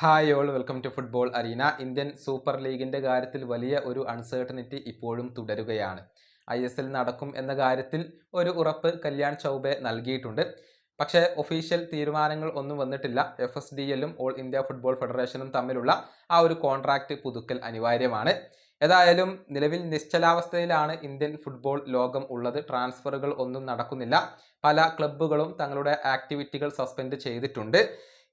Hi all welcome to football arena. Indian super ലീഗിന്റെ കാര്യത്തിൽ വലിയ ഒരു അൺസേർട്ടനിറ്റി ഇപ്പോഴും തുടരുകയാണ്. ഐ എസ് എൽ നടക്കും എന്ന കാര്യത്തിൽ ഒരു ഉറപ്പ് കല്യാൺ ചൗബെ നൽകിയിട്ടുണ്ട്. പക്ഷേ ഒഫീഷ്യൽ തീരുമാനങ്ങൾ ഒന്നും വന്നിട്ടില്ല. എഫ് എസ് ഡി എല്ലും ഓൾ ഇന്ത്യ ഫുട്ബോൾ ഫെഡറേഷനും തമ്മിലുള്ള ആ ഒരു കോൺട്രാക്റ്റ് പുതുക്കൽ അനിവാര്യമാണ്. ഏതായാലും നിലവിൽ നിശ്ചലാവസ്ഥയിലാണ് ഇന്ത്യൻ ഫുട്ബോൾ ലോകം ഉള്ളത്. ട്രാൻസ്ഫറുകൾ ഒന്നും നടക്കുന്നില്ല. പല ക്ലബ്ബുകളും തങ്ങളുടെ ആക്ടിവിറ്റികൾ സസ്പെൻഡ് ചെയ്തിട്ടുണ്ട്.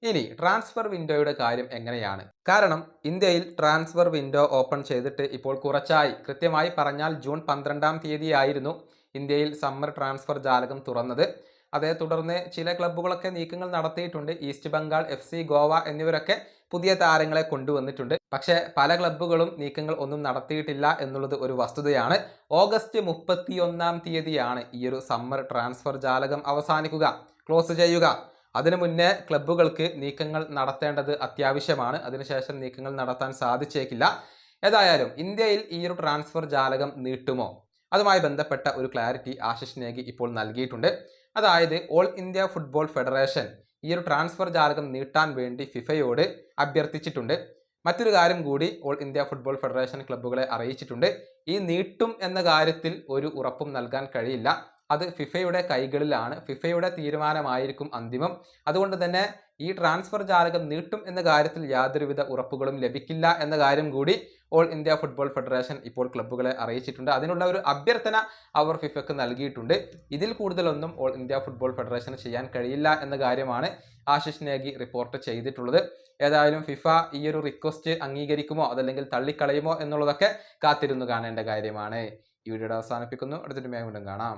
ഇനി ട്രാൻസ്ഫർ വിൻഡോയുടെ കാര്യം എങ്ങനെയാണ്? കാരണം ഇന്ത്യയിൽ ട്രാൻസ്ഫർ വിൻഡോ ഓപ്പൺ ചെയ്തിട്ട് ഇപ്പോൾ കുറച്ചായി. കൃത്യമായി പറഞ്ഞാൽ ജൂൺ പന്ത്രണ്ടാം തീയതിയായിരുന്നു ഇന്ത്യയിൽ സമ്മർ ട്രാൻസ്ഫർ ജാലകം തുറന്നത്. അതേ തുടർന്ന് ചില ക്ലബ്ബുകളൊക്കെ നീക്കങ്ങൾ നടത്തിയിട്ടുണ്ട്. East Bengal F C Goa എന്നിവരൊക്കെ പുതിയ താരങ്ങളെ കൊണ്ടുവന്നിട്ടുണ്ട്. പക്ഷേ പല ക്ലബ്ബുകളും നീക്കങ്ങൾ ഒന്നും നടത്തിയിട്ടില്ല എന്നുള്ളത് ഒരു വസ്തുതയാണ്. ഓഗസ്റ്റ് മുപ്പത്തിയൊന്നാം തീയതിയാണ് ഈ ഒരു സമ്മർ ട്രാൻസ്ഫർ ജാലകം അവസാനിക്കുക ക്ലോസ് ചെയ്യുക. അതിനു മുന്നേ ക്ലബ്ബുകൾക്ക് നീക്കങ്ങൾ നടത്തേണ്ടത് അത്യാവശ്യമാണ്. അതിനുശേഷം നീക്കങ്ങൾ നടത്താൻ സാധിച്ചേക്കില്ല. ഏതായാലും ഇന്ത്യയിൽ ഈ ഒരു ട്രാൻസ്ഫർ ജാലകം നീട്ടുമോ? അതുമായി ബന്ധപ്പെട്ട ഒരു ക്ലാരിറ്റി ആശിഷ് നേഗി ഇപ്പോൾ നൽകിയിട്ടുണ്ട്. അതായത് ഓൾ ഇന്ത്യ ഫുട്ബോൾ ഫെഡറേഷൻ ഈ ഒരു ട്രാൻസ്ഫർ ജാലകം നീട്ടാൻ വേണ്ടി ഫിഫയോട് അഭ്യർത്ഥിച്ചിട്ടുണ്ട്. മറ്റൊരു കാര്യം കൂടി ഓൾ ഇന്ത്യ ഫുട്ബോൾ ഫെഡറേഷൻ ക്ലബ്ബുകളെ അറിയിച്ചിട്ടുണ്ട്. ഈ നീട്ടും എന്ന കാര്യത്തിൽ ഒരു ഉറപ്പും നൽകാൻ കഴിയില്ല. അത് ഫിഫയുടെ കൈകളിലാണ്. ഫിഫയുടെ തീരുമാനമായിരിക്കും അന്തിമം. അതുകൊണ്ട് തന്നെ ഈ ട്രാൻസ്ഫർ ജാലകം നീട്ടും എന്ന കാര്യത്തിൽ യാതൊരുവിധ ഉറപ്പുകളും ലഭിക്കില്ല എന്ന കാര്യം കൂടി ഓൾ ഇന്ത്യ ഫുട്ബോൾ ഫെഡറേഷൻ ഇപ്പോൾ ക്ലബ്ബുകളെ അറിയിച്ചിട്ടുണ്ട്. അതിനുള്ള ഒരു അഭ്യർത്ഥന അവർ ഫിഫയ്ക്ക് നൽകിയിട്ടുണ്ട്. ഇതിൽ കൂടുതലൊന്നും ഓൾ ഇന്ത്യ ഫുട്ബോൾ ഫെഡറേഷൻ ചെയ്യാൻ കഴിയില്ല എന്ന കാര്യമാണ് ആശിഷ് നേഗി റിപ്പോർട്ട് ചെയ്തിട്ടുള്ളത്. ഏതായാലും ഫിഫ ഈ ഒരു റിക്വസ്റ്റ് അംഗീകരിക്കുമോ അതല്ലെങ്കിൽ തള്ളിക്കളയുമോ എന്നുള്ളതൊക്കെ കാത്തിരുന്നു കാണേണ്ട കാര്യമാണ്. ഈ വീഡിയോ അവസാനിപ്പിക്കുന്നു. അടുത്തൊരു വീണ്ടും കാണാം.